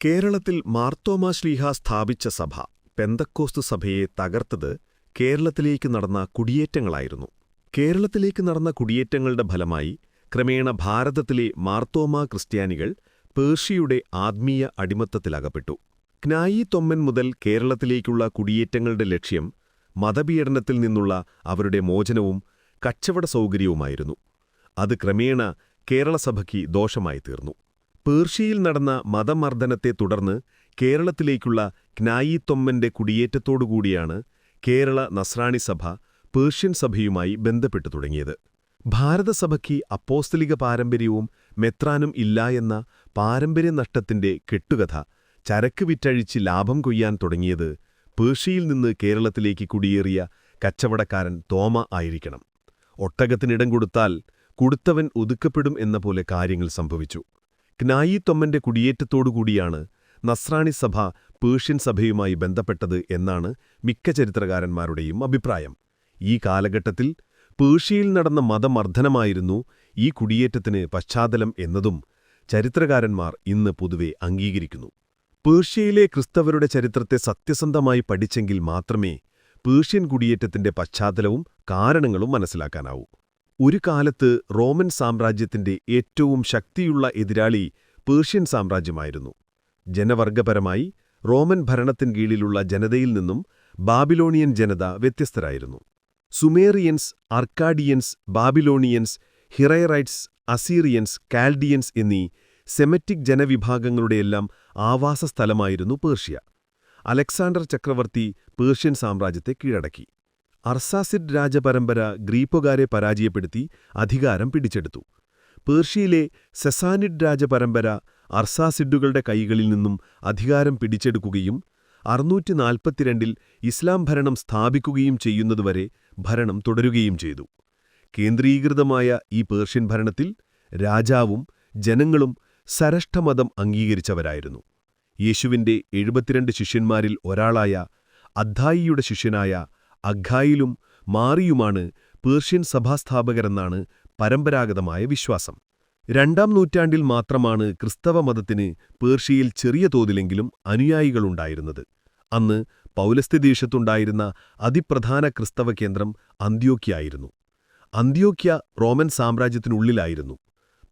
കേരളത്തിൽ മാർത്തോമാ ശ്ലീഹ സ്ഥാപിച്ച സഭ പെന്തക്കോസ്തു സഭയെ തകർത്തത് കേരളത്തിലേക്ക് നടന്ന കുടിയേറ്റങ്ങളായിരുന്നു. കേരളത്തിലേക്ക് നടന്ന കുടിയേറ്റങ്ങളുടെ ഫലമായി ക്രമേണ ഭാരതത്തിലെ മാർത്തോമാ ക്രിസ്ത്യാനികൾ പേർഷ്യയുടെ ആത്മീയ അടിമത്തത്തിലകപ്പെട്ടു. ക്നായി തൊമ്മൻ മുതൽ കേരളത്തിലേക്കുള്ള കുടിയേറ്റങ്ങളുടെ ലക്ഷ്യം മതപീഡനത്തിൽ നിന്നുള്ള അവരുടെ മോചനവും കച്ചവട സൗകര്യവുമായിരുന്നു. അത് ക്രമേണ കേരളസഭയ്ക്ക് ദോഷമായി തീർന്നു പേർഷ്യയിൽ നടന്ന മതമർദ്ദനത്തെ തുടർന്ന് കേരളത്തിലേക്കുള്ള ക്നായിത്തൊമ്മന്റെ കുടിയേറ്റത്തോടുകൂടിയാണ് കേരള നസ്രാണി സഭ പേർഷ്യൻ സഭയുമായി ബന്ധപ്പെട്ടു തുടങ്ങിയത്. ഭാരതസഭയ്ക്ക് അപ്പോസ്തലിക പാരമ്പര്യവും മെത്രാനും ഇല്ല എന്ന പാരമ്പര്യ നഷ്ടത്തിന്റെ കെട്ടുകഥ ചരക്ക് വിറ്റഴിച്ച് ലാഭം കൊയ്യാൻ തുടങ്ങിയത് പേർഷ്യയിൽ നിന്ന് കേരളത്തിലേക്ക് കുടിയേറിയ കച്ചവടക്കാരൻ തോമ ആയിരിക്കണം. ഒട്ടകത്തിനിടം കൊടുത്താൽ കൊടുത്തവൻ ഒതുക്കപ്പെടും എന്ന പോലെ കാര്യങ്ങൾ സംഭവിച്ചു. തൊമ്മന്റെ കുടിയേറ്റത്തോടുകൂടിയാണ് നസ്രാണി സഭ പേർഷ്യൻ സഭയുമായി ബന്ധപ്പെട്ടത് എന്നാണ് മിക്ക ചരിത്രകാരന്മാരുടെയും അഭിപ്രായം. ഈ കാലഘട്ടത്തിൽ പേർഷ്യയിൽ നടന്ന മതമർദ്ദനമായിരുന്നു ഈ കുടിയേറ്റത്തിന് പശ്ചാത്തലം എന്നതും ചരിത്രകാരന്മാർ ഇന്ന് പൊതുവെ അംഗീകരിക്കുന്നു. പേർഷ്യയിലെ ക്രിസ്തവരുടെ ചരിത്രത്തെ സത്യസന്ധമായി പഠിച്ചെങ്കിൽ മാത്രമേ പേർഷ്യൻ കുടിയേറ്റത്തിന്റെ പശ്ചാത്തലവും കാരണങ്ങളും മനസ്സിലാക്കാനാവൂ. ഒരു കാലത്ത് റോമൻ സാമ്രാജ്യത്തിന്റെ ഏറ്റവും ശക്തിയുള്ള എതിരാളി പേർഷ്യൻ സാമ്രാജ്യമായിരുന്നു. ജനവർഗപരമായി റോമൻ ഭരണത്തിൻ കീഴിലുള്ള ജനതയിൽ നിന്നും ബാബിലോണിയൻ ജനത വ്യത്യസ്തരായിരുന്നു. Sumerians Akkadians Babylonians Hittites Assyrians Chaldeans എന്നീ സെമറ്റിക് ജനവിഭാഗങ്ങളുടെയെല്ലാം ആവാസസ്ഥലമായിരുന്നു പേർഷ്യ. അലക്സാണ്ടർ ചക്രവർത്തി പേർഷ്യൻ സാമ്രാജ്യത്തെ കീഴടക്കി. അർസാസിഡ് രാജപരമ്പര ഗ്രീപ്പുകാരെ പരാജയപ്പെടുത്തി അധികാരം പിടിച്ചെടുത്തു. പേർഷ്യയിലെ സെസാനിഡ് രാജപരമ്പര അർസാസിഡുകളുടെ കൈകളിൽ നിന്നും അധികാരം പിടിച്ചെടുക്കുകയും അറുന്നൂറ്റി നാൽപ്പത്തിരണ്ടിൽ ഇസ്ലാം ഭരണം സ്ഥാപിക്കുകയും ചെയ്യുന്നതുവരെ ഭരണം തുടരുകയും ചെയ്തു. കേന്ദ്രീകൃതമായ ഈ പേർഷ്യൻ ഭരണത്തിൽ രാജാവും ജനങ്ങളും സരഷ്ഠമതം അംഗീകരിച്ചവരായിരുന്നു. യേശുവിന്റെ എഴുപത്തിരണ്ട് ശിഷ്യന്മാരിൽ ഒരാളായ അദ്ധായിയുടെ ശിഷ്യനായ അഖായിലും മാറിയുമാണ് പേർഷ്യൻ സഭാസ്ഥാപകരെന്നാണ് പരമ്പരാഗതമായ വിശ്വാസം. രണ്ടാം നൂറ്റാണ്ടിൽ മാത്രമാണ് ക്രിസ്തവ മതത്തിന് പേർഷ്യയിൽ ചെറിയ തോതിലെങ്കിലും അനുയായികളുണ്ടായിരുന്നത്. അന്ന് പൗലസ്ത്യദേശത്തുണ്ടായിരുന്ന അതിപ്രധാന ക്രിസ്തവ കേന്ദ്രം അന്ത്യോക്യായിരുന്നു അന്ത്യോക്യ റോമൻ സാമ്രാജ്യത്തിനുള്ളിലായിരുന്നു.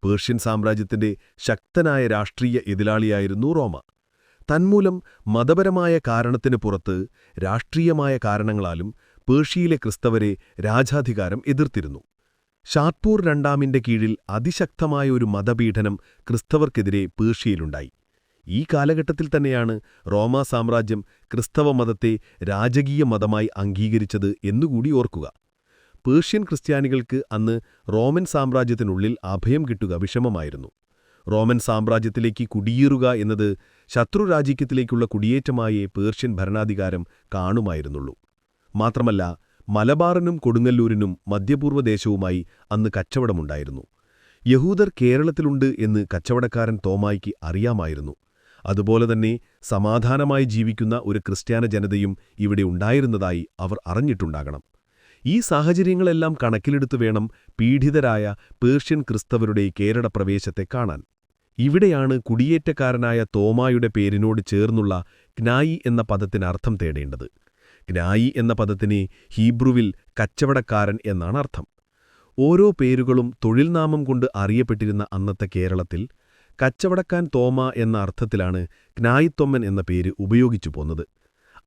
പേർഷ്യൻ സാമ്രാജ്യത്തിന്റെ ശക്തനായ രാഷ്ട്രീയ എതിരാളിയായിരുന്നു റോമ. തന്മൂലം മതപരമായ കാരണത്തിനു പുറത്ത് രാഷ്ട്രീയമായ കാരണങ്ങളാലും പേർഷ്യയിലെ ക്രിസ്തവരെ രാജാധികാരം എതിർത്തിരുന്നു. ഷാർപൂർ രണ്ടാമിന്റെ കീഴിൽ അതിശക്തമായ ഒരു മതപീഠനം ക്രിസ്തവർക്കെതിരെ പേർഷ്യയിലുണ്ടായി. ഈ കാലഘട്ടത്തിൽ തന്നെയാണ് റോമാ സാമ്രാജ്യം ക്രിസ്തവ മതത്തെ രാജകീയ മതമായി അംഗീകരിച്ചത് എന്നുകൂടി ഓർക്കുക. പേർഷ്യൻ ക്രിസ്ത്യാനികൾക്ക് അന്ന് റോമൻ സാമ്രാജ്യത്തിനുള്ളിൽ അഭയം കിട്ടുക വിഷമമായിരുന്നു. റോമൻ സാമ്രാജ്യത്തിലേക്ക് കുടിയേറുക എന്നത് ശത്രുരാജ്യത്തിലേക്കുള്ള കുടിയേറ്റമായേ പേർഷ്യൻ ഭരണാധികാരം കാണുമായിരുന്നുള്ളൂ. മാത്രമല്ല മലബാറിനും കൊടുങ്ങല്ലൂരിനും മധ്യപൂർവദേശവുമായി അന്ന് കച്ചവടമുണ്ടായിരുന്നു. യഹൂദർ കേരളത്തിലുണ്ട് എന്ന് കച്ചവടക്കാരൻ തോമായിക്ക് അറിയാമായിരുന്നു. അതുപോലെ തന്നെ സമാധാനമായി ജീവിക്കുന്ന ഒരു ക്രിസ്ത്യാന ജനതയും ഇവിടെ ഉണ്ടായിരുന്നതായി അവർ അറിഞ്ഞിട്ടുണ്ടാകണം. ഈ സാഹചര്യങ്ങളെല്ലാം കണക്കിലെടുത്തു വേണം പീഡിതരായ പേർഷ്യൻ ക്രിസ്തവരുടെ കേരള പ്രവേശത്തെ കാണാൻ. ഇവിടെയാണ് കുടിയേറ്റക്കാരനായ തോമായുടെ പേരിനോട് ചേർന്നുള്ള ജ്ഞായി എന്ന പദത്തിനർത്ഥം തേടേണ്ടത്. ജ്ഞായി എന്ന പദത്തിന് ഹീബ്രുവിൽ കച്ചവടക്കാരൻ എന്നാണ് അർത്ഥം. ഓരോ പേരുകളും തൊഴിൽനാമം കൊണ്ട് അറിയപ്പെട്ടിരുന്ന അന്നത്തെ കേരളത്തിൽ കച്ചവടക്കാൻ തോമ എന്ന അർത്ഥത്തിലാണ് ജ്ഞായിത്തൊമ്മൻ എന്ന പേര് ഉപയോഗിച്ചു പോന്നത്.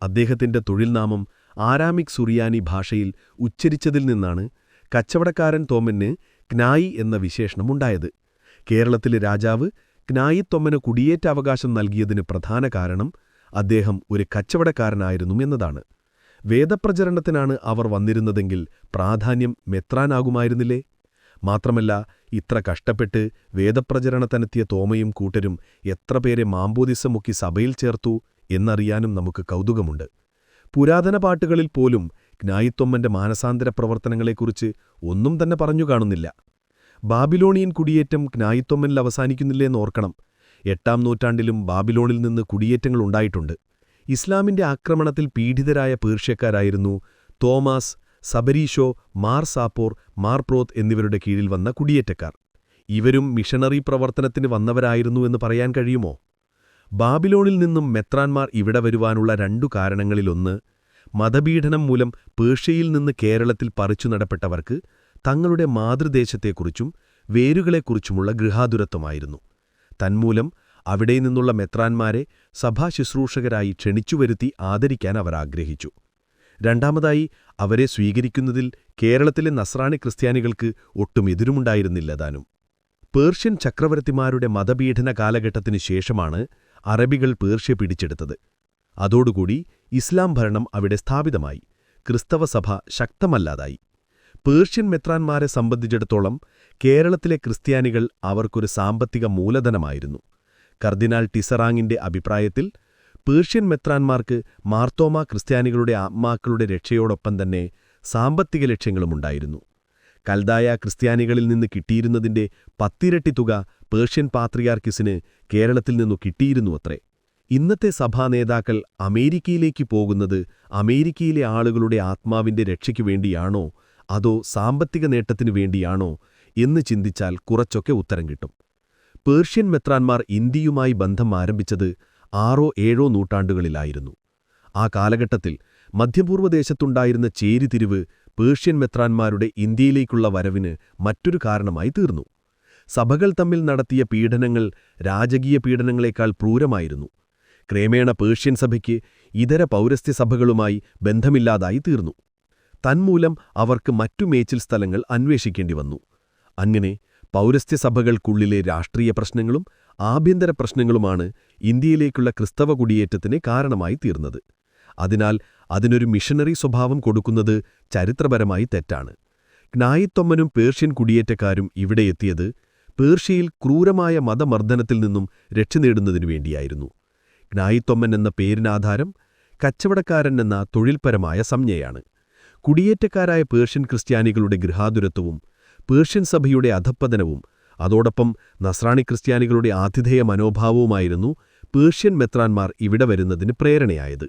അദ്ദേഹത്തിന്റെ തൊഴിൽനാമം ആരാമിക് സുറിയാനി ഭാഷയിൽ ഉച്ചരിച്ചതിൽ നിന്നാണ് കച്ചവടക്കാരൻ തോമന് ജ്ഞായി എന്ന വിശേഷണമുണ്ടായത് കേരളത്തിലെ രാജാവ് ജ്ഞായിത്തൊമ്മന് കുടിയേറ്റാവകാശം നൽകിയതിന് പ്രധാന കാരണം അദ്ദേഹം ഒരു കച്ചവടക്കാരനായിരുന്നു എന്നതാണ്. വേദപ്രചരണത്തിനാണ് അവർ വന്നിരുന്നതെങ്കിൽ പ്രാധാന്യം മെത്രാനാകുമായിരുന്നില്ലേ? മാത്രമല്ല ഇത്ര കഷ്ടപ്പെട്ട് വേദപ്രചരണത്തിനെത്തിയ തോമയും കൂട്ടരും എത്ര പേരെ മാമ്പോദിസമുക്കി സഭയിൽ ചേർത്തു എന്നറിയാനും നമുക്ക് കൗതുകമുണ്ട്. പുരാതന പാട്ടുകളിൽ പോലും ജ്ഞായിത്തൊമ്മന്റെ മാനസാന്തര പ്രവർത്തനങ്ങളെക്കുറിച്ച് ഒന്നും തന്നെ പറഞ്ഞു കാണുന്നില്ല. ബാബിലോണിയൻ കുടിയേറ്റം ജ്ഞായിത്തൊമ്മനിൽ അവസാനിക്കുന്നില്ലേന്നോർക്കണം എട്ടാം നൂറ്റാണ്ടിലും ബാബിലോണിൽ നിന്ന് കുടിയേറ്റങ്ങളുണ്ടായിട്ടുണ്ട് ഇസ്ലാമിന്റെ ആക്രമണത്തിൽ പീഡിതരായ പേർഷ്യക്കാരായിരുന്നു തോമാസ് സബരീഷോ മാർ സാപ്പോർ മാർപ്രോത്ത് എന്നിവരുടെ കീഴിൽ വന്ന കുടിയേറ്റക്കാർ. ഇവരും മിഷണറി പ്രവർത്തനത്തിന് വന്നവരായിരുന്നു എന്ന് പറയാൻ കഴിയുമോ? ബാബിലോണിൽ നിന്നും മെത്രാൻമാർ ഇവിടെ വരുവാനുള്ള രണ്ടു കാരണങ്ങളിലൊന്ന് മതപീഡനം മൂലം പേർഷ്യയിൽ നിന്ന് കേരളത്തിൽ പറിച്ചു നടപ്പെട്ടവർക്ക് തങ്ങളുടെ മാതൃദേശത്തെക്കുറിച്ചും വേരുകളെക്കുറിച്ചുമുള്ള ഗൃഹാതുരത്വമായിരുന്നു. തന്മൂലം അവിടെ നിന്നുള്ള മെത്രാന്മാരെ സഭാശുശ്രൂഷകരായി ക്ഷണിച്ചുവരുത്തി ആദരിക്കാൻ അവർ ആഗ്രഹിച്ചു. രണ്ടാമതായി അവരെ സ്വീകരിക്കുന്നതിൽ കേരളത്തിലെ നസ്രാണി ക്രിസ്ത്യാനികൾക്ക് ഒട്ടും എതിരുമുണ്ടായിരുന്നില്ല താനും. പേർഷ്യൻ ചക്രവർത്തിമാരുടെ മതപീഡന കാലഘട്ടത്തിനു ശേഷമാണ് അറബികൾ പേർഷ്യ പിടിച്ചെടുത്തത്. അതോടുകൂടി ഇസ്ലാം ഭരണം അവിടെ സ്ഥാപിതമായി. ക്രിസ്തവ സഭ ശക്തമല്ലാതായി. പേർഷ്യൻ മെത്രാന്മാരെ സംബന്ധിച്ചിടത്തോളം കേരളത്തിലെ ക്രിസ്ത്യാനികൾ അവർക്കൊരു സാമ്പത്തിക മൂലധനമായിരുന്നു. കർദിനാൾ ടിസറാങ്ങിന്റെ അഭിപ്രായത്തിൽ പേർഷ്യൻ മെത്രാന്മാർക്ക് മാർത്തോമ ക്രിസ്ത്യാനികളുടെ ആത്മാക്കളുടെ രക്ഷയോടൊപ്പം തന്നെ സാമ്പത്തിക ലക്ഷ്യങ്ങളുമുണ്ടായിരുന്നു. കൽദായ ക്രിസ്ത്യാനികളിൽ നിന്ന് കിട്ടിയിരുന്നതിന്റെ പത്തിരട്ടി തുക പേർഷ്യൻ പാത്രിയാർക്കിസിന് കേരളത്തിൽ നിന്നു കിട്ടിയിരുന്നു അത്രേ ഇന്നത്തെ സഭാ നേതാക്കൾ അമേരിക്കയിലേക്ക് പോകുന്നത് അമേരിക്കയിലെ ആളുകളുടെ ആത്മാവിന്റെ രക്ഷയ്ക്കു വേണ്ടിയാണോ അതോ സാമ്പത്തിക നേട്ടത്തിനു വേണ്ടിയാണോ എന്ന് ചിന്തിച്ചാൽ കുറച്ചൊക്കെ ഉത്തരം കിട്ടും. പേർഷ്യൻ മെത്രാന്മാർ ഇന്ത്യയുമായി ബന്ധം ആരംഭിച്ചത് ആറോ ഏഴോ നൂറ്റാണ്ടുകളിലായിരുന്നു. ആ കാലഘട്ടത്തിൽ മധ്യപൂർവദേശത്തുണ്ടായിരുന്ന ചേരിതിരിവ് പേർഷ്യൻ മെത്രാന്മാരുടെ ഇന്ത്യയിലേക്കുള്ള വരവിന് മറ്റൊരു കാരണമായി തീർന്നു. സഭകൾ തമ്മിൽ നടത്തിയ പീഡനങ്ങൾ രാജകീയ പീഡനങ്ങളെക്കാൾ ക്രൂരമായിരുന്നു. ക്രമേണ പേർഷ്യൻ സഭയ്ക്ക് ഇതര പൗരസ്ത്യ സഭകളുമായി ബന്ധമില്ലാതായി തീർന്നു. തന്മൂലം അവർക്ക് മറ്റു മേച്ചിൽ സ്ഥലങ്ങൾ അന്വേഷിക്കേണ്ടി വന്നു. അങ്ങനെ പൗരസ്ത്യസഭകൾക്കുള്ളിലെ രാഷ്ട്രീയ പ്രശ്നങ്ങളും ആഭ്യന്തര പ്രശ്നങ്ങളുമാണ് ഇന്ത്യയിലേക്കുള്ള ക്രിസ്തവ കുടിയേറ്റത്തിന് കാരണമായി തീർന്നത്. അതിനാൽ അതിനൊരു മിഷനറി സ്വഭാവം കൊടുക്കുന്നത് ചരിത്രപരമായി തെറ്റാണ്. ജ്ഞായിത്തൊമ്മനും പേർഷ്യൻ കുടിയേറ്റക്കാരും ഇവിടെ എത്തിയത് പേർഷ്യയിൽ ക്രൂരമായ മതമർദ്ദനത്തിൽ നിന്നും രക്ഷനേടുന്നതിനു വേണ്ടിയായിരുന്നു. ജ്ഞായിത്തൊമ്മൻ എന്ന പേരിനാധാരം കച്ചവടക്കാരൻ എന്ന തൊഴിൽപരമായ സംജ്ഞയാണ്. കുടിയേറ്റക്കാരായ പേർഷ്യൻ ക്രിസ്ത്യാനികളുടെ ഗൃഹാതുരത്വവും പേർഷ്യൻ സഭയുടെ അധപ്പതനവും അതോടൊപ്പം നസ്രാണി ക്രിസ്ത്യാനികളുടെ ആതിഥേയ മനോഭാവവുമായിരുന്നു പേർഷ്യൻ മെത്രാൻമാർ ഇവിടെ വരുന്നതിന് പ്രേരണയായത്.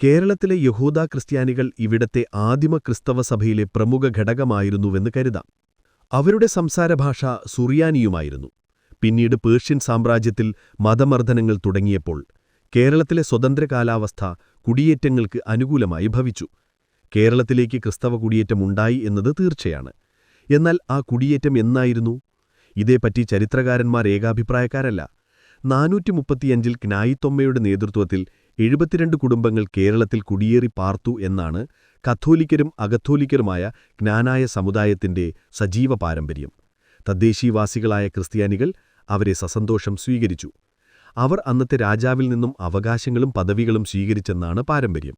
കേരളത്തിലെ യഹൂദ ക്രിസ്ത്യാനികൾ ഇവിടത്തെ ആദിമ ക്രിസ്തവ സഭയിലെ പ്രമുഖ ഘടകമായിരുന്നുവെന്ന് കരുതാം. അവരുടെ സംസാരഭാഷ സുറിയാനിയുമായിരുന്നു. പിന്നീട് പേർഷ്യൻ സാമ്രാജ്യത്തിൽ മതമർദ്ദനങ്ങൾ തുടങ്ങിയപ്പോൾ കേരളത്തിലെ സ്വതന്ത്ര കാലാവസ്ഥ കുടിയേറ്റങ്ങൾക്ക് അനുകൂലമായി ഭവിച്ചു. കേരളത്തിലേക്ക് ക്രിസ്തവ കുടിയേറ്റമുണ്ടായി എന്നത് തീർച്ചയാണ്. എന്നാൽ ആ കുടിയേറ്റം എന്നായിരുന്നു? ഇതേപ്പറ്റി ചരിത്രകാരന്മാർ ഏകാഭിപ്രായക്കാരല്ല. നാനൂറ്റി മുപ്പത്തിയഞ്ചിൽ ക്നായിത്തൊമ്മയുടെ നേതൃത്വത്തിൽ എഴുപത്തിരണ്ട് കുടുംബങ്ങൾ കേരളത്തിൽ കുടിയേറി പാർത്തു എന്നാണ് കത്തോലിക്കരും അകത്തോലിക്കരുമായ ജ്ഞാനായ സമുദായത്തിന്റെ സജീവ പാരമ്പര്യം. തദ്ദേശീവാസികളായ ക്രിസ്ത്യാനികൾ അവരെ സസന്തോഷം സ്വീകരിച്ചു. അവർ അന്നത്തെ രാജാവിൽ നിന്നും അവകാശങ്ങളും പദവികളും സ്വീകരിച്ചെന്നാണ് പാരമ്പര്യം.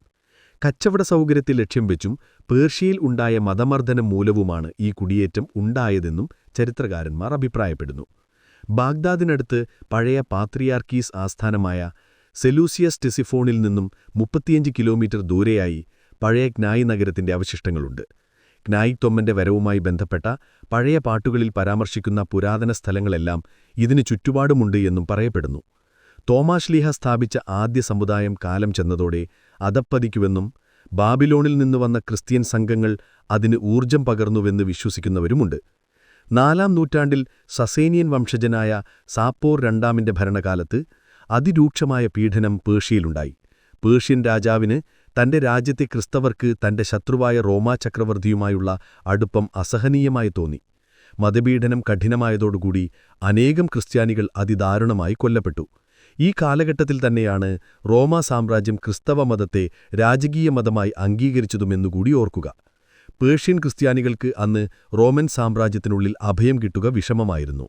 കച്ചവട സൗകര്യത്തെ ലക്ഷ്യം വെച്ചും പേർഷ്യയിൽ ഉണ്ടായ മതമർദ്ദനം മൂലവുമാണ് ഈ കുടിയേറ്റം ഉണ്ടായതെന്നും ചരിത്രകാരന്മാർ അഭിപ്രായപ്പെടുന്നു. ബാഗ്ദാദിനടുത്ത് പഴയ പാത്രിയാർക്കീസ് ആസ്ഥാനമായ സെലൂസിയസ് ടെസിഫോണിൽ നിന്നും മുപ്പത്തിയഞ്ച് കിലോമീറ്റർ ദൂരെയായി പഴയ ജ്ഞായി നഗരത്തിന്റെ അവശിഷ്ടങ്ങളുണ്ട്. ജ്ഞായി തൊമ്മന്റെ വരവുമായി ബന്ധപ്പെട്ട പഴയ പാട്ടുകളിൽ പരാമർശിക്കുന്ന പുരാതന സ്ഥലങ്ങളെല്ലാം ഇതിനു ചുറ്റുപാടുമുണ്ട് എന്നും പറയപ്പെടുന്നു. തോമാശ്ലീഹ സ്ഥാപിച്ച ആദ്യ സമുദായം കാലം ചെന്നതോടെ അതപ്പതിക്കുവെന്നും ബാബിലോണിൽ നിന്ന് വന്ന ക്രിസ്ത്യൻ സംഘങ്ങൾ അതിന് ഊർജം പകർന്നുവെന്ന് വിശ്വസിക്കുന്നവരുമുണ്ട്. നാലാം നൂറ്റാണ്ടിൽ സസേനിയൻ വംശജനായ സാപ്പോർ രണ്ടാമിന്റെ ഭരണകാലത്ത് അതിരൂക്ഷമായ പീഡനം പേർഷ്യയിലുണ്ടായി. പേർഷ്യൻ രാജാവിന് തന്റെ രാജ്യത്തെ ക്രിസ്തവർക്ക് തന്റെ ശത്രുവായ റോമാ ചക്രവർത്തിയുമായുള്ള അടുപ്പം അസഹനീയമായി തോന്നി. മതപീഡനം കഠിനമായതോടുകൂടി അനേകം ക്രിസ്ത്യാനികൾ അതിദാരുണമായി കൊല്ലപ്പെട്ടു. ഈ കാലഘട്ടത്തിൽ തന്നെയാണ് റോമാ സാമ്രാജ്യം ക്രിസ്തവ മതത്തെ രാജകീയ മതമായി അംഗീകരിച്ചതുമെന്നുകൂടി ഓർക്കുക. പേർഷ്യൻ ക്രിസ്ത്യാനികൾക്ക് അന്ന് റോമൻ സാമ്രാജ്യത്തിനുള്ളിൽ അഭയം കിട്ടുക വിഷമമായിരുന്നു.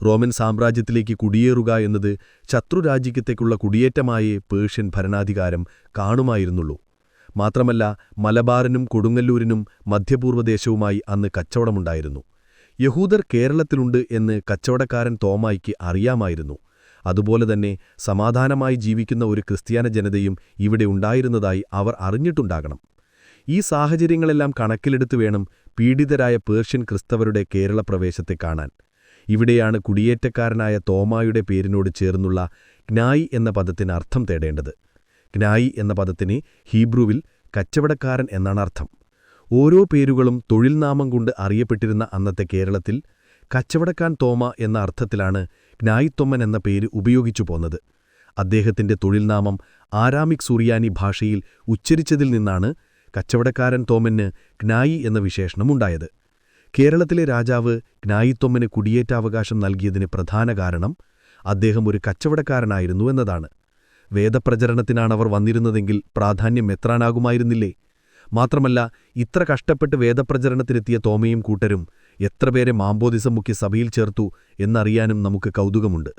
റോമൻ സാമ്രാജ്യത്തിലേക്ക് കുടിയേറുക എന്നത് ശത്രുരാജ്യത്തേക്കുള്ള കുടിയേറ്റമായേ പേർഷ്യൻ ഭരണാധികാരം കാണുമായിരുന്നുള്ളൂ. മാത്രമല്ല മലബാറിനും കൊടുങ്ങല്ലൂരിനും മധ്യപൂർവദേശവുമായി അന്ന് കച്ചവടമുണ്ടായിരുന്നു. യഹൂദർ കേരളത്തിലുണ്ട് എന്ന് കച്ചവടക്കാരൻ തോമായിക്ക് അറിയാമായിരുന്നു. അതുപോലെ തന്നെ സമാധാനമായി ജീവിക്കുന്ന ഒരു ക്രിസ്ത്യാന ജനതയും ഇവിടെ ഉണ്ടായിരുന്നതായി അവർ അറിഞ്ഞിട്ടുണ്ടാകണം. ഈ സാഹചര്യങ്ങളെല്ലാം കണക്കിലെടുത്തു വേണം പീഡിതരായ പേർഷ്യൻ ക്രിസ്തവരുടെ കേരള പ്രവേശത്തെ കാണാൻ. ഇവിടെയാണ് കുടിയേറ്റക്കാരനായ തോമായുടെ പേരിനോട് ചേർന്നുള്ള ജ്ഞായി എന്ന പദത്തിന് അർത്ഥം തേടേണ്ടത്. ജ്ഞായി എന്ന പദത്തിന് ഹീബ്രുവിൽ കച്ചവടക്കാരൻ എന്നാണ് അർത്ഥം. ഓരോ പേരുകളും തൊഴിൽനാമം കൊണ്ട് അറിയപ്പെട്ടിരുന്ന അന്നത്തെ കേരളത്തിൽ കച്ചവടക്കാൻ തോമ എന്ന അർത്ഥത്തിലാണ് ജ്ഞായിത്തൊമ്മൻ എന്ന പേര് ഉപയോഗിച്ചു പോന്നത്. അദ്ദേഹത്തിന്റെ തൊഴിൽനാമം ആരാമിക് സൂറിയാനി ഭാഷയിൽ ഉച്ചരിച്ചതിൽ നിന്നാണ് കച്ചവടക്കാരൻ തോമന് ഗ്നായി എന്ന വിശേഷണമുണ്ടായത് കേരളത്തിലെ രാജാവ് ഗ്നായിത്തൊമ്മന് കുടിയേറ്റാവകാശം നൽകിയതിന് പ്രധാന കാരണം അദ്ദേഹം ഒരു കച്ചവടക്കാരനായിരുന്നു എന്നതാണ്. വേദപ്രചരണത്തിനാണവർ വന്നിരുന്നതെങ്കിൽ പ്രാധാന്യം എത്രാനാകുമായിരുന്നില്ലേ? മാത്രമല്ല ഇത്ര കഷ്ടപ്പെട്ട് വേദപ്രചരണത്തിനെത്തിയ തോമയും കൂട്ടരും എത്രപേരെ മാമ്പോദിസം മുഖ്യ സഭയിൽ ചേർത്തു എന്നറിയാനും നമുക്ക് കൗതുകമുണ്ട്.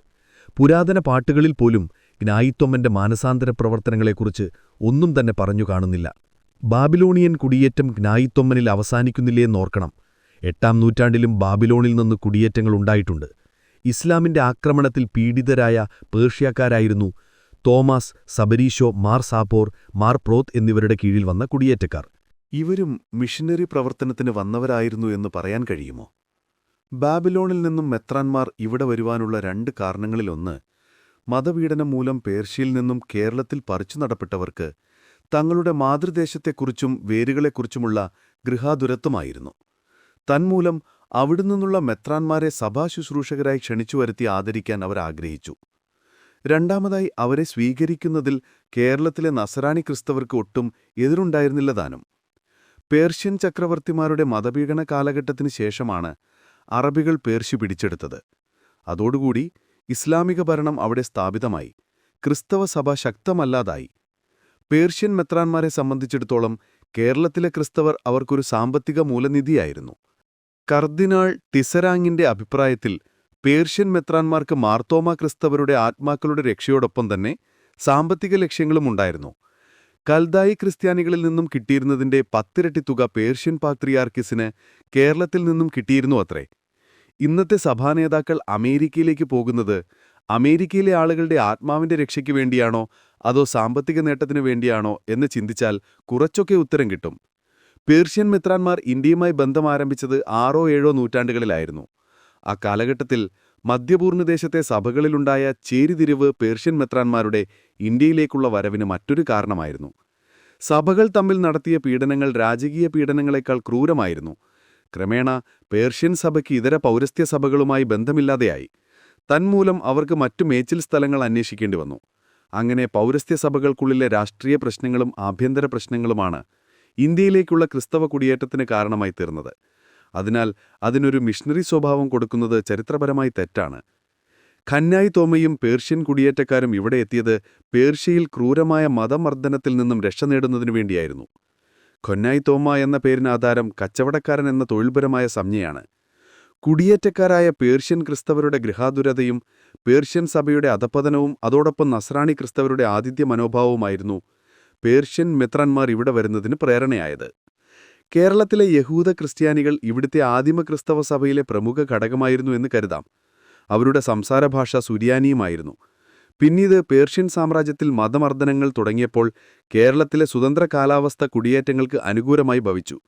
പുരാതന പാട്ടുകളിൽ പോലും ഗ്നായിത്വമ്മന്റെ മാനസാന്തര പ്രവർത്തനങ്ങളെക്കുറിച്ച് ഒന്നും തന്നെ പറഞ്ഞു കാണുന്നില്ല. ബാബിലോണിയൻ കുടിയേറ്റം ഗ്നായിത്വമ്മനിൽ അവസാനിക്കുന്നില്ലേന്നോർക്കണം എട്ടാം നൂറ്റാണ്ടിലും ബാബിലോണിൽ നിന്ന് കുടിയേറ്റങ്ങൾ ഉണ്ടായിട്ടുണ്ട്. ഇസ്ലാമിന്റെ ആക്രമണത്തിൽ പീഡിതരായ പേർഷ്യക്കാരായിരുന്നു Thomas Sabrisho Mar Sapor Mar Proth എന്നിവരുടെ കീഴിൽ വന്ന കുടിയേറ്റക്കാർ. ഇവരും മിഷനറി പ്രവർത്തനത്തിന് വന്നവരായിരുന്നു എന്ന് പറയാൻ കഴിയുമോ? ബാബിലോണിൽ നിന്നും മെത്രാൻമാർ ഇവിടെ വരുവാനുള്ള രണ്ട് കാരണങ്ങളിലൊന്ന് മതപീഡനം മൂലം പേർഷ്യയിൽ നിന്നും കേരളത്തിൽ പറിച്ചു നടപ്പെട്ടവർക്ക് തങ്ങളുടെ മാതൃദേശത്തെക്കുറിച്ചും വേരുകളെക്കുറിച്ചുമുള്ള ഗൃഹാതുരത്വമായിരുന്നു. തന്മൂലം അവിടെ നിന്നുള്ള മെത്രാൻമാരെ സഭാശുശ്രൂഷകരായി ക്ഷണിച്ചു വരുത്തി ആദരിക്കാൻ അവർ ആഗ്രഹിച്ചു. രണ്ടാമതായി അവരെ സ്വീകരിക്കുന്നതിൽ കേരളത്തിലെ നസറാണി ക്രിസ്തവർക്ക് ഒട്ടും എതിരുണ്ടായിരുന്നില്ലതാനും പേർഷ്യൻ ചക്രവർത്തിമാരുടെ മതപീഡന കാലഘട്ടത്തിന് ശേഷമാണ് അറബികൾ പേർഷ്യ പിടിച്ചെടുത്തത്. അതോടുകൂടി ഇസ്ലാമിക ഭരണം അവിടെ സ്ഥാപിതമായി. ക്രിസ്തവ സഭ ശക്തമല്ലാതായി. പേർഷ്യൻ മെത്രാന്മാരെ സംബന്ധിച്ചിടത്തോളം കേരളത്തിലെ ക്രിസ്തവർ അവർക്കൊരു സാമ്പത്തിക മൂലനിധിയായിരുന്നു. കർദിനാൾ ടിസരാങ്ങിന്റെ അഭിപ്രായത്തിൽ പേർഷ്യൻ മെത്രാന്മാർക്ക് മാർത്തോമ ക്രിസ്തവരുടെ ആത്മാക്കളുടെ രക്ഷയോടൊപ്പം തന്നെ സാമ്പത്തിക ലക്ഷ്യങ്ങളും ഉണ്ടായിരുന്നു. കൽദായി ക്രിസ്ത്യാനികളിൽ നിന്നും കിട്ടിയിരുന്നതിന്റെ പത്തിരട്ടി തുക പേർഷ്യൻ പാത്രിയാർക്കിസിന് കേരളത്തിൽ നിന്നും കിട്ടിയിരുന്നു അത്രേ. ഇന്നത്തെ സഭാനേതാക്കൾ അമേരിക്കയിലേക്ക് പോകുന്നത് അമേരിക്കയിലെ ആളുകളുടെ ആത്മാവിന്റെ രക്ഷയ്ക്ക് വേണ്ടിയാണോ അതോ സാമ്പത്തിക നേട്ടത്തിനു വേണ്ടിയാണോ എന്ന് ചിന്തിച്ചാൽ കുറച്ചൊക്കെ ഉത്തരം കിട്ടും. പേർഷ്യൻ മിത്രാന്മാർ ഇന്ത്യയുമായി ബന്ധം ആരംഭിച്ചത് ആറോ ഏഴോ നൂറ്റാണ്ടുകളിലായിരുന്നു. ആ കാലഘട്ടത്തിൽ മധ്യപൂർണദേശത്തെ സഭകളിലുണ്ടായ ചേരിതിരിവ് പേർഷ്യൻ മെത്രാന്മാരുടെ ഇന്ത്യയിലേക്കുള്ള വരവിന് മറ്റൊരു കാരണമായിരുന്നു. സഭകൾ തമ്മിൽ നടത്തിയ പീഡനങ്ങൾ രാജകീയ പീഡനങ്ങളെക്കാൾ ക്രൂരമായിരുന്നു. ക്രമേണ പേർഷ്യൻ സഭയ്ക്ക് ഇതര പൗരസ്ത്യ സഭകളുമായി ബന്ധമില്ലാതെയായി. തന്മൂലം അവർക്ക് മറ്റു മേച്ചിൽ സ്ഥലങ്ങൾ അന്വേഷിക്കേണ്ടി വന്നു. അങ്ങനെ പൗരസ്ത്യ സഭകൾക്കുള്ളിലെ രാഷ്ട്രീയ പ്രശ്നങ്ങളും ആഭ്യന്തര പ്രശ്നങ്ങളുമാണ് ഇന്ത്യയിലേക്കുള്ള ക്രിസ്തവ കുടിയേറ്റത്തിന് കാരണമായി തീർന്നത്. അതിനാൽ അതിനൊരു മിഷണറി സ്വഭാവം കൊടുക്കുന്നത് ചരിത്രപരമായി തെറ്റാണ്. ഖന്നായി തോമയും പേർഷ്യൻ കുടിയേറ്റക്കാരും ഇവിടെ എത്തിയത് പേർഷ്യയിൽ ക്രൂരമായ മതമർദ്ദനത്തിൽ നിന്നും രക്ഷ നേടുന്നതിനു വേണ്ടിയായിരുന്നു. ഖൊന്നായി തോമ എന്ന പേരിനാധാരം കച്ചവടക്കാരൻ എന്ന തൊഴിൽപരമായ സംജ്ഞയാണ്. കുടിയേറ്റക്കാരായ പേർഷ്യൻ ക്രിസ്തവരുടെ ഗൃഹാതുരതയും പേർഷ്യൻ സഭയുടെ അധപതനവും അതോടൊപ്പം നസ്രാണി ക്രിസ്തവരുടെ ആതിഥ്യ മനോഭാവവുമായിരുന്നു പേർഷ്യൻ മിത്രന്മാർ ഇവിടെ വരുന്നതിന് പ്രേരണയായത്. കേരളത്തിലെ യഹൂദ ക്രിസ്ത്യാനികൾ ഇവിടുത്തെ ആദിമ ക്രിസ്തവ സഭയിലെ പ്രമുഖ ഘടകമായിരുന്നു എന്ന് കരുതാം. അവരുടെ സംസാരഭാഷ സുരിയാനിയുമായിരുന്നു. പിന്നീട് പേർഷ്യൻ സാമ്രാജ്യത്തിൽ മതമർദ്ദനങ്ങൾ തുടങ്ങിയപ്പോൾ കേരളത്തിലെ സ്വതന്ത്ര കാലാവസ്ഥ കുടിയേറ്റങ്ങൾക്ക് അനുകൂലമായി ഭവിച്ചു.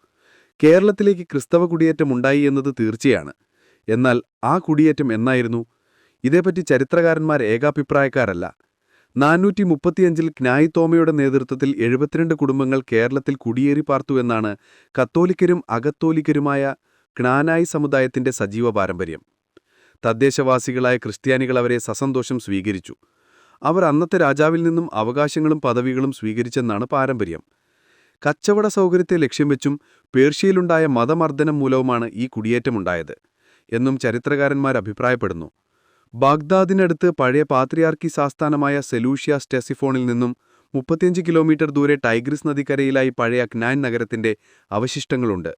കേരളത്തിലേക്ക് ക്രിസ്തവ കുടിയേറ്റം ഉണ്ടായി എന്നത് തീർച്ചയാണ്. എന്നാൽ ആ കുടിയേറ്റം എന്നായിരുന്നു? ഇതേപ്പറ്റി ചരിത്രകാരന്മാർ ഏകാഭിപ്രായക്കാരല്ല. നാനൂറ്റി മുപ്പത്തിയഞ്ചിൽ ക്നായിത്തോമയുടെ നേതൃത്വത്തിൽ എഴുപത്തിരണ്ട് കുടുംബങ്ങൾ കേരളത്തിൽ കുടിയേറി പാർത്തുവെന്നാണ് കത്തോലിക്കരും അകത്തോലിക്കരുമായ ക്നാനായി സമുദായത്തിന്റെ സജീവ പാരമ്പര്യം. തദ്ദേശവാസികളായ ക്രിസ്ത്യാനികൾ അവരെ സസന്തോഷം സ്വീകരിച്ചു. അവർ അന്നത്തെ രാജാവിൽ നിന്നും അവകാശങ്ങളും പദവികളും സ്വീകരിച്ചെന്നാണ് പാരമ്പര്യം. കച്ചവട സൗകര്യത്തെ ലക്ഷ്യം വെച്ചും പേർഷ്യയിലുണ്ടായ മതമർദ്ദനം മൂലവുമാണ് ഈ കുടിയേറ്റമുണ്ടായത് എന്നും ചരിത്രകാരന്മാർ അഭിപ്രായപ്പെടുന്നു. ബാഗ്ദാദിനടുത്ത് പഴയ പാത്രിയാർക്കി ആസ്ഥാനമായ സെലൂഷ്യ സ്റ്റെസിഫോണിൽ നിന്നും മുപ്പത്തിയഞ്ച് കിലോമീറ്റർ ദൂരെ ടൈഗ്രിസ് നദിക്കരയിലായി പഴയ ക്നാൻ നഗരത്തിന്റെ അവശിഷ്ടങ്ങളുണ്ട്.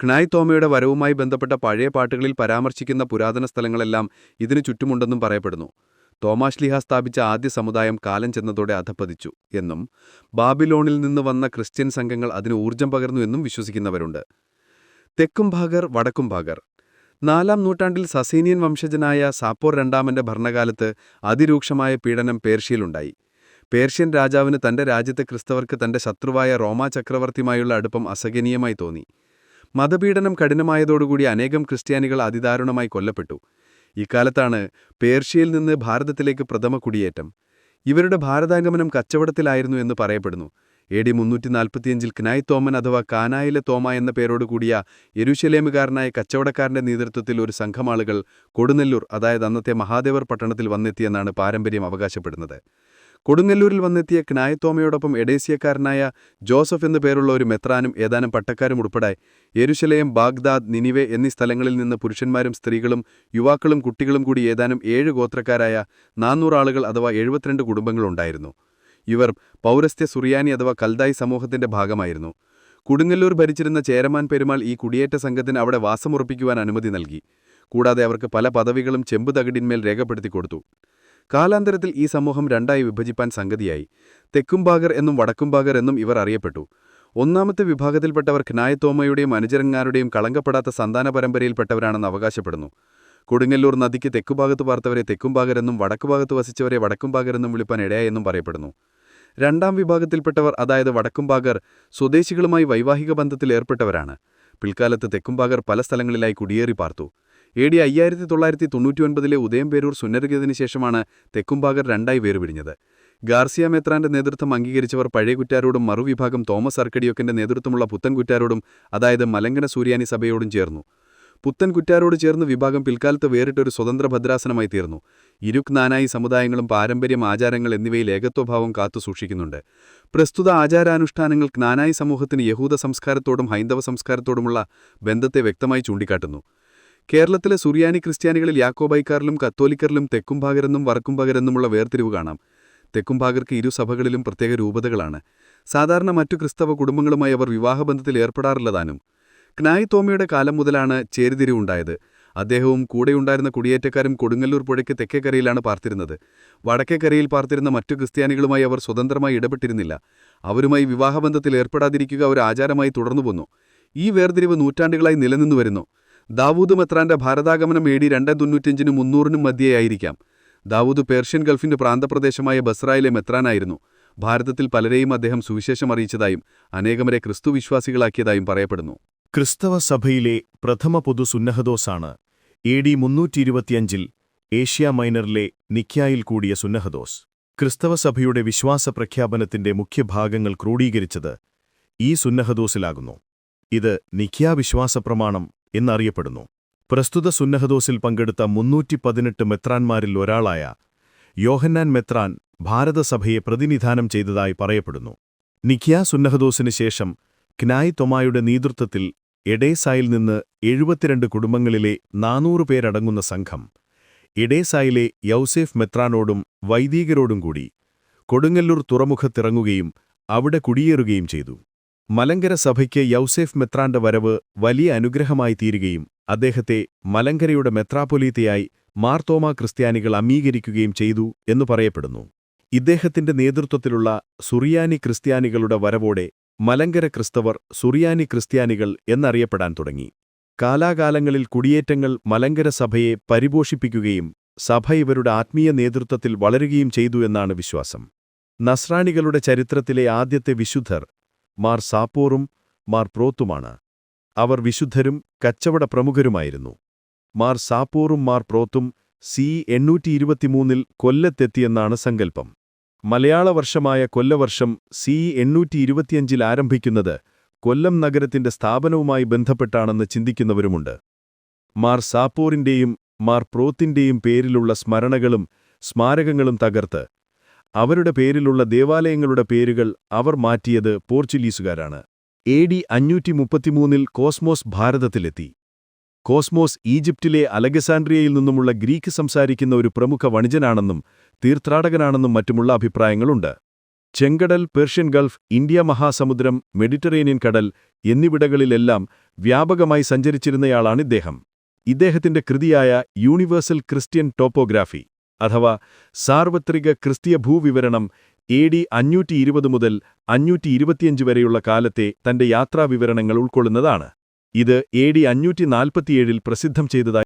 ക്നായ് തോമയുടെ വരവുമായി ബന്ധപ്പെട്ട പഴയ പാട്ടുകളിൽ പരാമർശിക്കുന്ന പുരാതന സ്ഥലങ്ങളെല്ലാം ഇതിനു ചുറ്റുമുണ്ടെന്നും പറയപ്പെടുന്നു. തോമാശ്ലിഹ സ്ഥാപിച്ച ആദ്യ സമുദായം കാലം ചെന്നതോടെ അധപ്പതിച്ചു എന്നും ബാബിലോണിൽ നിന്ന് വന്ന ക്രിസ്ത്യൻ സംഘങ്ങൾ അതിന് ഊർജം പകർന്നു എന്നും വിശ്വസിക്കുന്നവരുണ്ട്. തെക്കും ഭാഗർ വടക്കും ഭാഗർ നാലാം നൂറ്റാണ്ടിൽ സസീനിയൻ വംശജനായ സാപ്പോർ രണ്ടാമന്റെ ഭരണകാലത്ത് അതിരൂക്ഷമായ പീഡനം പേർഷ്യയിലുണ്ടായി. പേർഷ്യൻ രാജാവിന് തന്റെ രാജ്യത്തെ ക്രിസ്തവർക്ക് തന്റെ ശത്രുവായ റോമാ ചക്രവർത്തിയുമായുള്ള അടുപ്പം അസഹനീയമായി തോന്നി. മതപീഡനം കഠിനമായതോടുകൂടി അനേകം ക്രിസ്ത്യാനികൾ അതിദാരുണമായി കൊല്ലപ്പെട്ടു. ഇക്കാലത്താണ് പേർഷ്യയിൽ നിന്ന് ഭാരതത്തിലേക്ക് പ്രഥമ കുടിയേറ്റം. ഇവരുടെ ഭാരതാഗമനം കച്ചവടത്തിലായിരുന്നു എന്ന് പറയപ്പെടുന്നു. എ ഡി മുന്നൂറ്റി നാൽപ്പത്തിയഞ്ചിൽ ക്നായ് തോമൻ അഥവാ കാനായിലെ തോമ എന്ന പേരോട് കൂടിയ എരുശലേമുകാരനായ കച്ചവടക്കാരന്റെ നേതൃത്വത്തിൽ ഒരു സംഘമാളുകൾ കൊടുനെല്ലൂർ അതായത് അന്നത്തെ മഹാദേവർ പട്ടണത്തിൽ വന്നെത്തിയെന്നാണ് പാരമ്പര്യം അവകാശപ്പെടുന്നത്. കൊടുങ്ങല്ലൂരിൽ വന്നെത്തിയ ക്നായത്തോമയോടൊപ്പം എഡേസിയക്കാരനായ ജോസഫ് എന്നു പേരുള്ള ഒരു മെത്രാനും ഏതാനും പട്ടക്കാരും ഉൾപ്പെടെ എരുശലേം ബാഗ്ദാദ് നിനിവെ എന്നീ സ്ഥലങ്ങളിൽ നിന്ന് പുരുഷന്മാരും സ്ത്രീകളും യുവാക്കളും കുട്ടികളും കൂടി ഏതാനും ഏഴ് ഗോത്രക്കാരായ നാനൂറ് ആളുകൾ അഥവാ എഴുപത്തിരണ്ട് കുടുംബങ്ങളുണ്ടായിരുന്നു. ഇവർ പൗരസ്ത്യ സുറിയാനി അഥവാ കൽദായി സമൂഹത്തിന്റെ ഭാഗമായിരുന്നു. കുടുങ്ങല്ലൂർ ഭരിച്ചിരുന്ന ചേരമാൻ പെരുമാൾ ഈ കുടിയേറ്റ സംഘത്തിന് അവിടെ വാസമുറപ്പിക്കുവാൻ അനുമതി നൽകി. കൂടാതെ അവർക്ക് പല പദവികളും ചെമ്പു തകിടിന്മേൽ രേഖപ്പെടുത്തി കൊടുത്തു. കാലാന്തരത്തിൽ ഈ സമൂഹം രണ്ടായി വിഭജിപ്പാൻ സംഗതിയായി. തെക്കുംഭാഗർ എന്നും വടക്കുംഭാഗർ എന്നും ഇവർ അറിയപ്പെട്ടു. ഒന്നാമത്തെ വിഭാഗത്തിൽപ്പെട്ടവർ ഖ്നായത്തോമയുടെയും അനുചരന്മാരുടെയും കളങ്കപ്പെടാത്ത സന്താന പരമ്പരയിൽപ്പെട്ടവരാണെന്ന് അവകാശപ്പെടുന്നു. കൊടുങ്ങല്ലൂർ നദിക്ക് തെക്കുഭാഗത്ത് പാർത്തവരെ തെക്കുംബാഗരെന്നും വടക്കുഭാഗത്ത് വസിച്ചവരെ വടക്കുംബാഗരെന്നും വിളിപ്പാൻ ഇടയായെന്നും പറയപ്പെടുന്നു. രണ്ടാം വിഭാഗത്തിൽപ്പെട്ടവർ അതായത് വടക്കുംഭാഗർ സ്വദേശികളുമായി വൈവാഹിക ബന്ധത്തിൽ ഏർപ്പെട്ടവരാണ്. പിൽക്കാലത്ത് തെക്കുംഭാഗർ പല സ്ഥലങ്ങളിലായി കുടിയേറി പാർത്തു. എ ഡി അയ്യായിരത്തി തൊള്ളായിരത്തി തൊണ്ണൂറ്റിയൊൻപതിലെ ഉദയംപേരൂർ സുന്നരഗതിന് ശേഷമാണ് തെക്കുംഭാഗർ രണ്ടായി വേർപിരിഞ്ഞത്. ഗാർസിയ മെത്രാന്റെ നേതൃത്വം അംഗീകരിച്ചവർ പഴയ കുറ്റാരോടും മറുവിഭാഗം തോമസ് അർക്കടിയൊക്കന്റെ നേതൃത്വമുള്ള പുത്തൻകുറ്റാരോടും അതായത് മലങ്കര സൂര്യാനി സഭയോടും ചേർന്നു. പുത്തൻ കുറ്റാരോട് ചേർന്ന് വിഭാഗം പിൽക്കാലത്ത് വേറിട്ടൊരു സ്വതന്ത്ര ഭദ്രാസനമായി തീർന്നു. ഇരുക് നാനായി സമുദായങ്ങളും പാരമ്പര്യം ആചാരങ്ങൾ എന്നിവയിൽ ഏകത്വഭാവം കാത്തു സൂക്ഷിക്കുന്നുണ്ട്. പ്രസ്തുത ആചാരാനുഷ്ഠാനങ്ങൾ ജ്ഞാനായി സമൂഹത്തിന് യഹൂദ സംസ്കാരത്തോടും ഹൈന്ദവ സംസ്കാരത്തോടുമുള്ള ബന്ധത്തെ വ്യക്തമായി ചൂണ്ടിക്കാട്ടുന്നു. കേരളത്തിലെ സുറിയാനി ക്രിസ്ത്യാനികളിൽ യാക്കോബൈക്കാരിലും കത്തോലിക്കറിലും തെക്കുംഭാഗരെന്നും വറക്കുംഭാഗരെന്നുമുള്ള വേർതിരിവ് കാണാം. തെക്കുംഭാഗർക്ക് ഇരു സഭകളിലും പ്രത്യേക രൂപതകളാണ്. സാധാരണ മറ്റു ക്രിസ്തവ കുടുംബങ്ങളുമായി അവർ വിവാഹബന്ധത്തിൽ ഏർപ്പെടാറില്ലതാനും ക്നായ് തോമയുടെ കാലം മുതലാണ് ചേരിതിരിവുണ്ടായത് അദ്ദേഹവും കൂടെയുണ്ടായിരുന്ന കുടിയേറ്റക്കാരും കൊടുങ്ങല്ലൂർ പുഴയ്ക്ക് തെക്കേക്കരയിലാണ് പാർത്തിരുന്നത്. വടക്കേക്കരയിൽ പാർത്തിരുന്ന മറ്റു ക്രിസ്ത്യാനികളുമായി അവർ സ്വതന്ത്രമായി ഇടപെട്ടിരുന്നില്ല. അവരുമായി വിവാഹബന്ധത്തിൽ ഏർപ്പെടാതിരിക്കുക ഒരു ആചാരമായി തുടർന്നു പോന്നു. ഈ വേർതിരിവ് നൂറ്റാണ്ടുകളായി നിലനിന്നു വരുന്നു. ദാവൂദ് മെത്രാന്റെ ഭാരതാഗമനം എ ഡി രണ്ട് തൊണ്ണൂറ്റഞ്ചിനും മുന്നൂറിനും മധ്യേയായിരിക്കാം. ദാവൂദ് പേർഷ്യൻ ഗൾഫിന്റെ പ്രാന്തപ്രദേശമായ ബസ്രായിലെ മെത്രാനായിരുന്നു. ഭാരതത്തിൽ പലരെയും അദ്ദേഹം സുവിശേഷം അറിയിച്ചതായും അനേകമരെ ക്രിസ്തുവിശ്വാസികളാക്കിയതായും പറയപ്പെടുന്നു. ക്രിസ്തവ സഭയിലെ പ്രഥമ പൊതു സുന്നഹദോസാണ് എ ഡി മുന്നൂറ്റിയിരുപത്തിയഞ്ചിൽ ഏഷ്യ മൈനറിലെ നിക്യായിൽ കൂടിയ സുന്നഹദോസ്. ക്രിസ്തവ സഭയുടെ വിശ്വാസ പ്രഖ്യാപനത്തിന്റെ മുഖ്യഭാഗങ്ങൾ ക്രോഡീകരിച്ചത് ഈ സുന്നഹദോസിലാകുന്നു. ഇത് നിക്യാ വിശ്വാസപ്രമാണം എന്നറിയപ്പെടുന്നു. പ്രസ്തുത സുന്നഹദോസിൽ പങ്കെടുത്ത മുന്നൂറ്റി പതിനെട്ട് മെത്രാൻമാരിൽ ഒരാളായ യോഹന്നാൻ മെത്രാൻ ഭാരതസഭയെ പ്രതിനിധാനം ചെയ്തതായി പറയപ്പെടുന്നു. നിഖ്യ സുന്നഹദോസിന് ശേഷം ക്നായ് തൊമായുടെ നേതൃത്വത്തിൽ എഡേസായിൽ നിന്ന് എഴുപത്തിരണ്ട് കുടുംബങ്ങളിലെ നാനൂറ് പേരടങ്ങുന്ന സംഘം എഡേസായിലെ യൗസേഫ് മെത്രാനോടും വൈദികരോടും കൂടി കൊടുങ്ങല്ലൂർ തുറമുഖത്തിറങ്ങുകയും അവിടെ കുടിയേറുകയും ചെയ്തു. മലങ്കര സഭയ്ക്ക് യൗസേഫ് മെത്രാന്റെ വരവ് വലിയ അനുഗ്രഹമായി തീരുകയും അദ്ദേഹത്തെ മലങ്കരയുടെ മെത്രാപൊലീത്തയായി മാർത്തോമ ക്രിസ്ത്യാനികൾ അംഗീകരിക്കുകയും ചെയ്തു എന്നു പറയപ്പെടുന്നു. ഇദ്ദേഹത്തിന്റെ നേതൃത്വത്തിലുള്ള സുറിയാനി ക്രിസ്ത്യാനികളുടെ വരവോടെ മലങ്കര ക്രിസ്തവർ സുറിയാനി ക്രിസ്ത്യാനികൾ എന്നറിയപ്പെടാൻ തുടങ്ങി. കാലാകാലങ്ങളിൽ കുടിയേറ്റങ്ങൾ മലങ്കര സഭയെ പരിപോഷിപ്പിക്കുകയും സഭ ഇവരുടെ ആത്മീയ നേതൃത്വത്തിൽ വളരുകയും ചെയ്തു എന്നാണ് വിശ്വാസം. നസ്രാണികളുടെ ചരിത്രത്തിലെ ആദ്യത്തെ വിശുദ്ധർ മാർ സാപ്പോറും മാർ പ്രോത്തുമാണ്. അവർ വിശുദ്ധരും കച്ചവട പ്രമുഖരുമായിരുന്നു. മാർ സാപ്പോറും മാർ പ്രോത്തും സി എണ്ണൂറ്റി ഇരുപത്തിമൂന്നിൽ കൊല്ലത്തെത്തിയെന്നാണ് സങ്കല്പം. മലയാള വർഷമായ കൊല്ലവർഷം സി എണ്ണൂറ്റി ഇരുപത്തിയഞ്ചിൽ ആരംഭിക്കുന്നത് കൊല്ലം നഗരത്തിന്റെ സ്ഥാപനവുമായി ബന്ധപ്പെട്ടാണെന്ന് ചിന്തിക്കുന്നവരുമുണ്ട്. മാർ സാപ്പോറിന്റെയും മാർ പ്രോത്തിന്റെയും പേരിലുള്ള സ്മരണകളും സ്മാരകങ്ങളും തകർത്ത് അവരുടെ പേരിലുള്ള ദേവാലയങ്ങളുടെ പേരുകൾ അവർ മാറ്റിയത് പോർച്ചുഗീസുകാരാണ്. എ ഡി അഞ്ഞൂറ്റി മുപ്പത്തിമൂന്നിൽ കോസ്മോസ് ഭാരതത്തിലെത്തി. കോസ്മോസ് ഈജിപ്റ്റിലെ അലഗസാൻഡ്രിയയിൽ നിന്നുമുള്ള ഗ്രീക്ക് സംസാരിക്കുന്ന ഒരു പ്രമുഖ വണിജനാണെന്നും തീർത്ഥാടകനാണെന്നും മറ്റുമുള്ള അഭിപ്രായങ്ങളുണ്ട്. ചെങ്കടൽ പേർഷ്യൻ ഗൾഫ് ഇന്ത്യ മഹാസമുദ്രം മെഡിറ്ററേനിയൻ കടൽ എന്നിവിടങ്ങളിലെല്ലാം വ്യാപകമായി സഞ്ചരിച്ചിരുന്നയാളാണ് ഇദ്ദേഹം. ഇദ്ദേഹത്തിന്റെ കൃതിയായ യൂണിവേഴ്സൽ ക്രിസ്ത്യൻ ടോപ്പോഗ്രാഫി അഥവാ സാർവത്രിക ക്രിസ്തീയ ഭൂവിവരണം എ ഡി അഞ്ഞൂറ്റി ഇരുപത് മുതൽ അഞ്ഞൂറ്റി ഇരുപത്തിയഞ്ച് വരെയുള്ള കാലത്തെ തന്റെ യാത്രാവിവരണങ്ങൾ ഉൾക്കൊള്ളുന്നതാണ്. ഇത് എ ഡി അഞ്ഞൂറ്റി നാൽപ്പത്തിയേഴിൽ പ്രസിദ്ധം ചെയ്തതായി